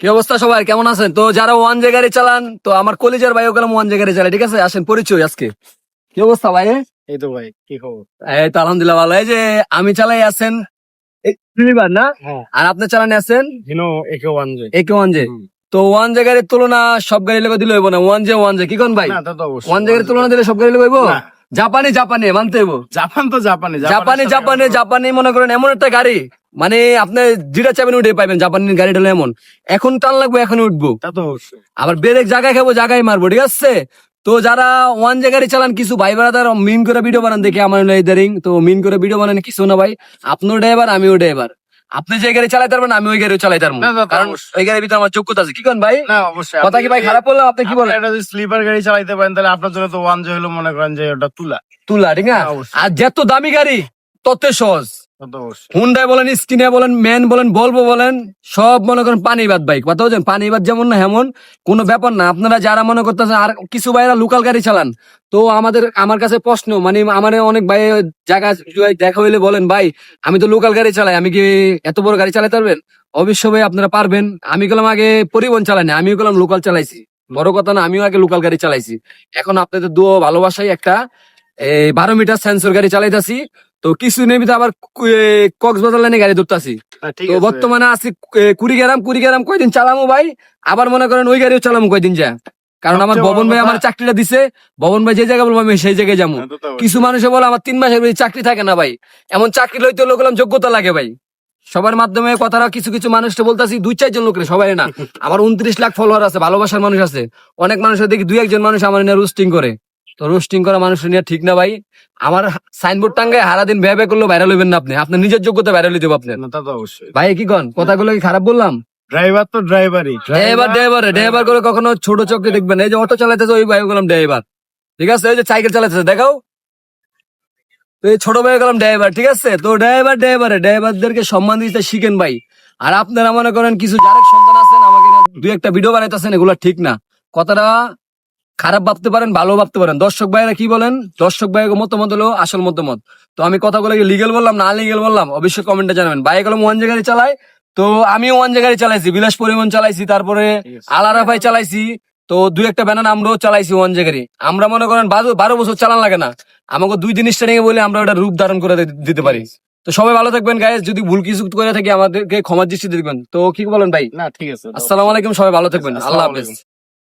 কি অবস্থা সবাই কেমন আছেন? তো যারা ওয়ান জে গাড়ি চালান তো আমার কলেজের ভাই ওগুলো ওয়ান জে গাড়ি চালায় ঠিক আছে? আসেন পরিচয় আজকে। কি অবস্থা ভাই? এই তো ভাই কি খবর? এই তো আলহামদুলিল্লাহ ভালো। এই যে আমি চালাই আছেন শনিবার না? হ্যাঁ। আর আপনি চালানে আছেন? Hino AK one J AK one J তো ওয়ান জে গাড়ির তুলনা সব গাড়ি লোক দিলে হইব না। ওয়ান জে ওয়ান জে কি কোন ভাই? ওয়ান জে গাড়ির তুলনা দিলে সব গাড়ি লোক হইব? জাপানি জাপানি মানতে হইব। জাপান তো জাপানি জাপানি জাপানি জাপানি মনে করেন এমন একটা গাড়ি মানে আপনি যেটা চাবেন উঠে পাইবেন জাপানি গাড়িটা এমন। এখন টান লাগবে এখন উঠবো। তা তো অবশ্যই। আবার ব্রেক জায়গায় খাব জায়গায় মারবো ঠিক আছে? তো যারা ওয়ান যে গাড়ি চালান কিছু ভাই বেড়াদার মিন করে ভিডিও বানান দেখে আমার ইদারিং তো মিন করে ভিডিও বানান কিছু না ভাই। আপনিও ড্রাইভার আমিও ড্রাইভার আপনি যে গাড়ি চালাইতে পারবেন আমি ওই গাড়ি চালাইতে পারব। না, না, তা কারণ অবশ্যই। ওই গাড়ির ভিতরে আমার যোগ্যতা আছে। কি করেন ভাই? না অবশ্যই। কথা কি ভাই খারাপ বলল আপনি কি বলেন? এটা যদি স্লিপার গাড়ি চালাইতে পারেন তাহলে আপনার জন্য তো ওয়ান জে হলো মনে করেন যে ওটা তুলা। তুলা ঠিক না অবশ্যই। আর যত দামি গাড়ি তত সহজ। হুন্ডাই বলেন স্কিনে বলেন ম্যান বলেন বলব বলেন, সব মনে করেন পানিবাদ বাইক কথা বলছেন? পানিবাদ যেমন না হেমন, কোনো ব্যাপার না। আপনারা যারা মনে করতেছেন, আর কিছু ভাইরা লোকাল গাড়ি চালান, তো আমাদের, আমার কাছে প্রশ্ন মানে আমার অনেক ভাই জায়গা দেখা হইলে বলেন, ভাই, আমি তো লোকাল গাড়ি চালাই, আমি কি এত বড় গাড়ি চালাতে পারবেন? অবশ্যই ভাই, আপনারা পারবেন। আমি গেলাম আগে পরিবহন চালাইনি, আমিও গেলাম লোকাল চালাইছি। বড় কথা না, আমিও আগে লোকাল গাড়ি চালাইছি। এখন আপনাদের দুও ভালোবাসাই একটা বারো মিটার সেন্সর গাড়ি চালাইতাছি। তো কিছু নেই আবার কক্সবাজার লাইনে গাড়ি ধরতাছি। না, তো বর্তমানে আছি কুড়িগ্রাম কুড়িগ্রাম কয়দিন চালামু ভাই? আবার মনে করেন ওই গাড়িও চালামু কয়দিন যা কারণ আমার ভবন ভাই আমার চাকরিটা দিছে ভবন ভাই যে জায়গায় বলব আমি সেই জায়গায় যাব। হ্যাঁ। কিছু মানুষে বলে আমার তিন মাসের বেশি চাকরি থাকে না ভাই। এমন চাকরি লইতে লোক যোগ্যতা লাগে ভাই। সবার মাধ্যমে কথাটা কিছু কিছু মানুষকে বলতেছি দুই চারজন লোকের সবাই না। আমার উনত্রিশ লাখ ফলোয়ার আছে ভালোবাসার মানুষ আছে। অনেক মানুষের দেখি দুই একজন মানুষ আমার রোস্টিং করে। তো রোস্টিং করা মানুষ নিয়ে ঠিক না ভাই। আমার সাইনবোর্ড টাঙ্গায় হারা দিন ব্যয় ব্যয় করলেও ভাইরাল হইবেন না আপনি। আপনার নিজের যোগ্যতা ভাইরাল হইতে আপনি না, তা তো অবশ্যই। ভাই কি কন? কথাগুলো কি খারাপ বললাম? ড্রাইভার তো ড্রাইভারই। ড্রাইভার ড্রাইভার ড্রাইভার করে কখনো ছোট চোখে দেখবেন এই যে অটো চালাইতেছে ওই ভাই গেলাম ড্রাইভার। ঠিক আছে? এই যে সাইকেল চালাইতেছে দেখাও। তো এই ছোট ভাই গেলাম ড্রাইভার ঠিক আছে? তো ড্রাইভার ড্রাইভার ড্রাইভারদেরকে সম্মান দিতে শিখেন ভাই। আর আপনারা মনে করেন কিছু যারা সন্তান আছেন আমাকে দুই একটা ভিডিও বানাইতেছেন এগুলো ঠিক না। কথাটা খারাপ ভাবতে পারেন ভালো ভাবতে পারেন। দর্শক ভাইরা কি বলেন? দর্শক ভাইয়ের মতামত হলো আসল মতামত। তো আমি কথাগুলো লিগেল বললাম না লিগেল বললাম? অবশ্যই কমেন্টে জানাবেন। বাইক হলো ওয়ান জায়গায় চালাই তো আমিও ওয়ান জায়গায় চালাইছি। বিলাস পরিবহন চালাইছি তারপরে আলারাফাই চালাইছি। তো দুই একটা ব্যানার আমরাও চালাইছি ওয়ান জায়গায় আমরা মনে করেন বারো বছর চালান লাগে না। আমাকে দুই দিন স্টার্টিং বলে আমরা ওটা রূপ ধারণ করে দিতে পারি। তো সবাই ভালো থাকবেন গাইজ যদি ভুল কিছু করে থাকি আমাদেরকে ক্ষমার দৃষ্টি দেখবেন। তো কি বলেন ভাই? না ঠিক আছে। আসসালামু আলাইকুম সবাই ভালো থাকবেন। আল্লাহ হাফেজ।